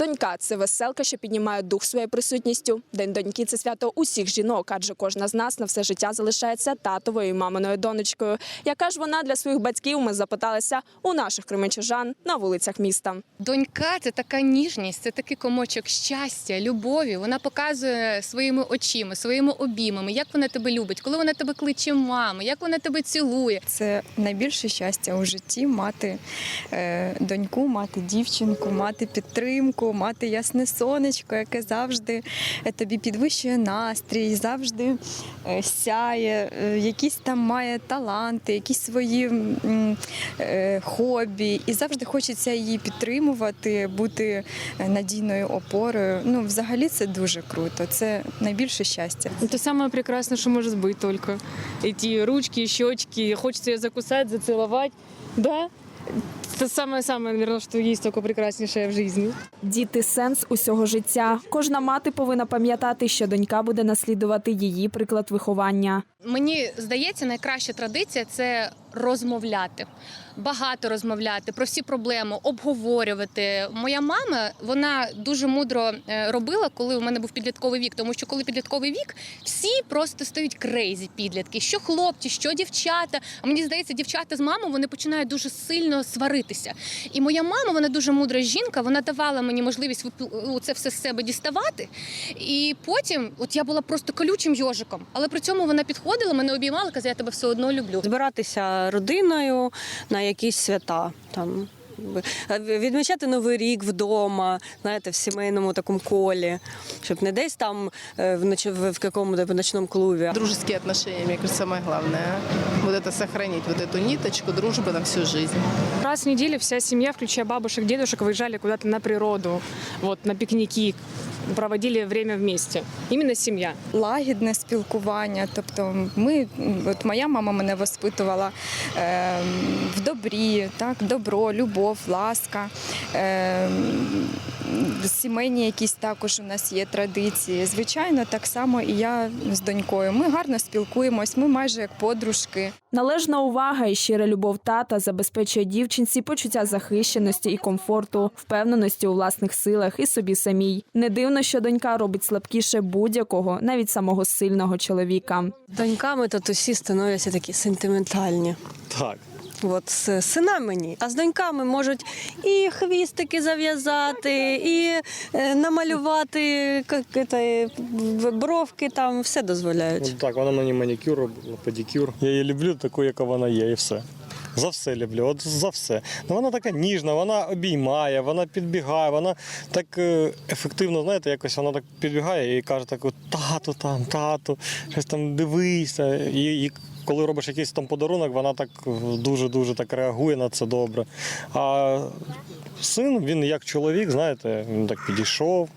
Донька це веселка, що піднімає дух своєю присутністю. День доньки це свято усіх жінок, адже кожна з нас на все життя залишається татовою і маминою донечкою. Яка ж вона для своїх батьків? Ми запиталися у наших кременчужан на вулицях міста. Донька це така ніжність, це такий комочок щастя, любові. Вона показує своїми очима, своїми обіймами, як вона тебе любить, коли вона тебе кличе мама, як вона тебе цілує. Це найбільше щастя у житті мати е, доньку, мати дівчинку, мати підтримку, мати ясне сонечко, яке завжди е, тобі підвищує настрій, завжди е, сяє, е, якісь там має таланти, якісь свої м, е, хобі, і завжди хочеться її підтримувати, бути е, надійною опорою. Ну, взагалі, це дуже круто. Це найбільше щастя. Это самое прекрасное, что может быть только. Эти ручки, щечки, хочется ее закусать, зацеловать. Да, Это саме саме вірно, що є только прекрасніше в житті. Діти сенс усього життя. Кожна мати повинна пам'ятати, що донька буде наслідувати її приклад виховання. Мені здається, найкраща традиція це розмовляти, багато розмовляти про всі проблеми, обговорювати. Моя мама вона дуже мудро е, робила, коли у мене був підлітковий вік, тому що коли підлітковий вік, всі просто стають крейзі підлітки, що хлопці, що дівчата. А мені здається, дівчата з мамою вони починають дуже сильно сваритися. І моя мама, вона дуже мудра жінка. Вона давала мені можливість це все з себе діставати. І потім, от я була просто колючим йожиком, але при цьому вона підходила, мене обіймала, казала, я тебе все одно люблю. збиратися родиною на якісь свята. Там е, відмічати новий рік вдома, знаєте, в сімейному такому колі, щоб не десь там е, в ноч... в якому-то ночному клубі. Дружеские отношения, мне кажется, самое главное. Вот это сохранить, вот эту ниточку дружбы на всю жизнь. Раз в неделю вся семья, включая бабушек, дедушек, выезжали куда-то на природу, вот на пикники, проводили время вместе. Именно семья. лагідне спілкування. Тобто, ми, от моя мама мене воспитувала е, в добрі, так, добро, любов, ласка. Е, сімейні якісь також у нас є традиції. Звичайно, так само і я з донькою. Ми гарно спілкуємось, ми майже як подружки. Належна увага і щира любов тата забезпечує дівчинці почуття захищеності і комфорту, впевненості у власних силах і собі самій. Не дивно, що донька робить слабкіше будь-якого, навіть самого сильного чоловіка. Доньками татусі становляться такі сентиментальні. Так. От з синами ні. А з доньками можуть і хвістики зав'язати, і е, намалювати к- бровки, там все дозволяють. Ну, так, вона мені манікюр робила, педикюр. Я її люблю таку, яка вона є, і все. За все люблю, от за все. Ну, вона така ніжна, вона обіймає, вона підбігає, вона так е, ефективно, знаєте, якось вона так підбігає і каже так, тату там, тату, щось там дивися. І, і коли робиш якийсь там подарунок, вона так дуже-дуже так реагує на це добре. А син, він як чоловік, знаєте, він так підійшов,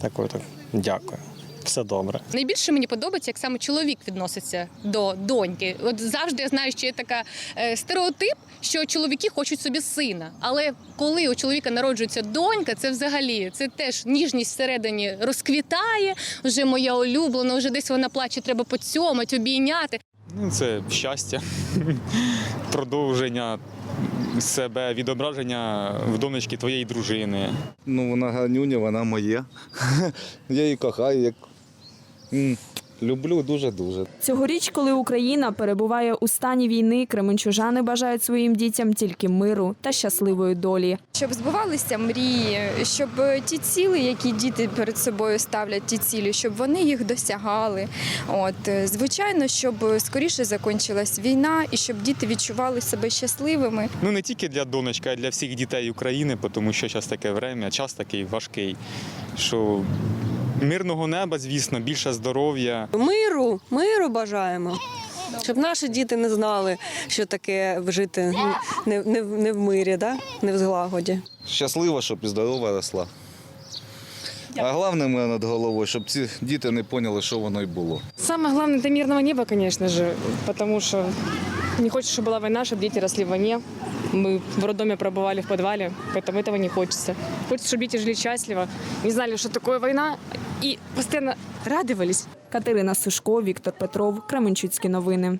такий так, дякую. Все добре. Найбільше мені подобається, як саме чоловік відноситься до доньки. От завжди я знаю, що є така е, стереотип, що чоловіки хочуть собі сина. Але коли у чоловіка народжується донька, це взагалі це теж ніжність всередині розквітає. Вже моя улюблена, вже десь вона плаче, треба поцьомати, обійняти. Ну, це щастя, продовження себе, відображення в донечки твоєї дружини. Ну, вона ганюня, вона моя. Я її кохаю, як люблю дуже-дуже. Цьогоріч, коли Україна перебуває у стані війни, кременчужани бажають своїм дітям тільки миру та щасливої долі. Щоб збувалися мрії, щоб ті цілі, які діти перед собою ставлять, ті цілі, щоб вони їх досягали. От звичайно, щоб скоріше закінчилась війна і щоб діти відчували себе щасливими. Ну не тільки для донечки, а й для всіх дітей України, тому що зараз таке время, час такий важкий, що мирного неба, звісно, більше здоров'я. Миру, миру бажаємо. Щоб наші діти не знали, що таке жити не, не, не в мирі, да? не в злагоді. Щаслива, щоб і здорова росла. А головне мене над головою, щоб ці діти не поняли, що воно й було. Самое главное это мирного неба, конечно же, потому что не хочется, чтобы была война, чтобы дети росли в войне. Мы в роддоме пробывали в подвале, поэтому этого не хочется. Хочется, чтобы дети жили счастливо, не знали, что такое война, и постоянно радовались. Катерина Сушко, Віктор Петров, Кременчуцькі новини.